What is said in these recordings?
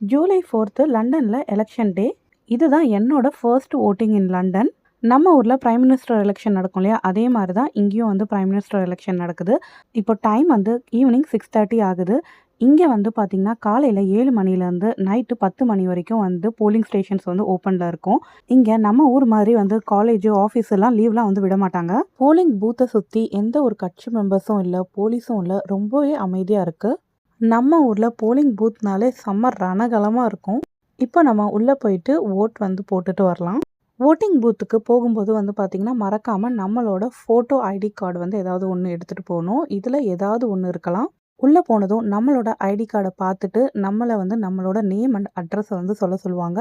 July fourth லண்டனில் election day இதுதான் என்னோட ஃபர்ஸ்ட் ஓட்டிங் இன் லண்டன் நம்ம ஊரில் ப்ரைம் மினிஸ்டர் எலெக்ஷன் நடக்கும் இல்லையா? அதே மாதிரி தான் இங்கேயும் வந்து ப்ரைம் மினிஸ்டர் எலெக்ஷன் நடக்குது. இப்போ டைம் வந்து ஈவினிங் சிக்ஸ் தேர்ட்டி ஆகுது. இங்கே வந்து பார்த்திங்கன்னா காலையில் ஏழு மணிலேருந்து நைட்டு பத்து மணி வரைக்கும் வந்து போலிங் ஸ்டேஷன்ஸ் வந்து ஓப்பனில் இருக்கும். இங்கே நம்ம ஊர் மாதிரி வந்து காலேஜ் ஆஃபீஸ் எல்லாம் லீவ்லாம் வந்து விட மாட்டாங்க. போலிங் பூத்தை சுற்றி எந்த ஒரு கட்சி மெம்பர்ஸும் இல்லை போலீஸும் இல்லை ரொம்பவே அமைதியாக இருக்குது நம்ம ஊரில் போலிங் பூத்னாலே செம்ம ரணகலமாக இருக்கும். இப்போ நம்ம உள்ளே போயிட்டு ஓட் வந்து போட்டுட்டு வரலாம். ஓட்டிங் பூத்துக்கு போகும்போது வந்து பார்த்திங்கன்னா மறக்காமல் நம்மளோட ஃபோட்டோ ஐடி கார்டு வந்து ஏதாவது ஒன்று எடுத்துகிட்டு போகணும். இதில் ஏதாவது ஒன்று இருக்கலாம். உள்ளே போனதும் நம்மளோட ஐடி கார்டை பார்த்துட்டு நம்மளை வந்து நம்மளோட நேம் அண்ட் அட்ரஸை வந்து சொல்ல சொல்லுவாங்க.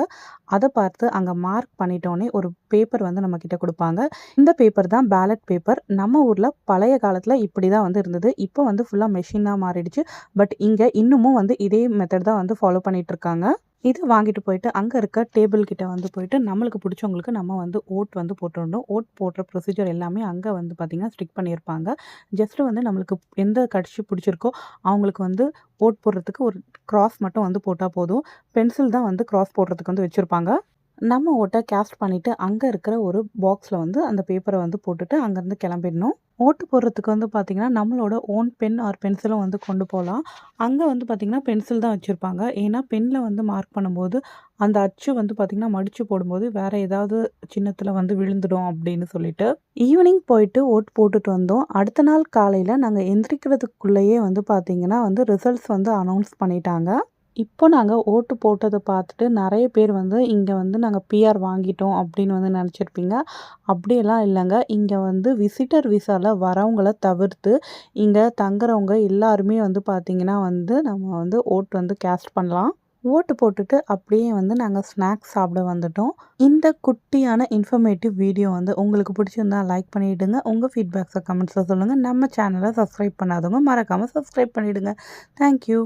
அதை பார்த்து அங்கே மார்க் பண்ணிட்டோன்னே ஒரு பேப்பர் வந்து நம்மக்கிட்ட கொடுப்பாங்க. இந்த பேப்பர் தான் பேலட் பேப்பர் நம்ம ஊரில் பழைய காலத்தில் இப்படி தான் வந்து இருந்தது. இப்போ வந்து ஃபுல்லாக மெஷினாக மாறிடுச்சு. பட் இங்கே இன்னமும் வந்து இதே மெத்தட் தான் வந்து ஃபாலோ பண்ணிகிட்ருக்காங்க இதை வாங்கிட்டு போயிட்டு அங்கே இருக்க டேபிள் கிட்ட வந்து போயிட்டு நம்மளுக்கு பிடிச்சவங்களுக்கு நம்ம வந்து ஓட் வந்து போட்டுடணும். ஓட் போடுற ப்ரொசீஜர் எல்லாமே அங்கே வந்து பார்த்திங்கன்னா ஸ்டிக் பண்ணியிருப்பாங்க. ஜஸ்ட்டு வந்து நம்மளுக்கு எந்த கட்சி பிடிச்சிருக்கோ அவங்களுக்கு வந்து ஓட் போடுறதுக்கு ஒரு கிராஸ் மட்டும் வந்து போட்டால் போதும். பென்சில் தான் வந்து கிராஸ் போடுறதுக்கு வந்து வச்சுருப்பாங்க. நம்ம ஓட்டை கேஸ்ட் பண்ணிவிட்டு அங்கே இருக்கிற ஒரு பாக்ஸில் வந்து அந்த பேப்பரை வந்து போட்டுட்டு அங்கேருந்து கிளம்பிடணும். ஓட்டு போடுறதுக்கு வந்து பார்த்திங்கன்னா நம்மளோட ஓன் பென் ஆர் பென்சிலும் வந்து கொண்டு போகலாம் அங்கே வந்து பார்த்திங்கன்னா பென்சில் தான் வச்சுருப்பாங்க. ஏன்னா பெனில் வந்து மார்க் பண்ணும்போது அந்த அச்சு வந்து பார்த்திங்கன்னா மடித்து போடும்போது வேறு ஏதாவது சின்னத்தில் வந்து விழுந்துடும் அப்படின்னு சொல்லிட்டு. ஈவினிங் போயிட்டு ஓட்டு போட்டுட்டு வந்தோம். அடுத்த நாள் காலையில் நாங்கள் எந்திரிக்கிறதுக்குள்ளேயே வந்து பார்த்திங்கன்னா வந்து ரிசல்ட்ஸ் வந்து அனௌன்ஸ் பண்ணிட்டாங்க. இப்போ நாங்கள் ஓட்டு போட்டதை பார்த்துட்டு நிறைய பேர் வந்து இங்கே வந்து நாங்கள் பிஆர் வாங்கிட்டோம் அப்படின்னு வந்து நினச்சிருப்பீங்க. அப்படியெல்லாம் இல்லைங்க. இங்கே வந்து விசிட்டர் விசாவில் வரவங்கள தவிர்த்து இங்கே தங்குறவங்க எல்லாருமே வந்து பார்த்திங்கன்னா வந்து நம்ம வந்து ஓட்டு வந்து கேஸ்ட் பண்ணலாம். ஓட்டு போட்டுட்டு அப்படியே வந்து நாங்கள் ஸ்நாக்ஸ் சாப்பிட வந்துட்டோம். இந்த குட்டியான இன்ஃபர்மேட்டிவ் வீடியோ வந்து உங்களுக்கு பிடிச்சிருந்தா லைக் பண்ணிவிடுங்க உங்கள் ஃபீட்பேக்ஸை கமெண்ட்ஸில் சொல்லுங்கள் நம்ம சேனலை சப்ஸ்கிரைப் பண்ணாதவங்க மறக்காமல் சப்ஸ்கிரைப் பண்ணிவிடுங்க தேங்க்யூ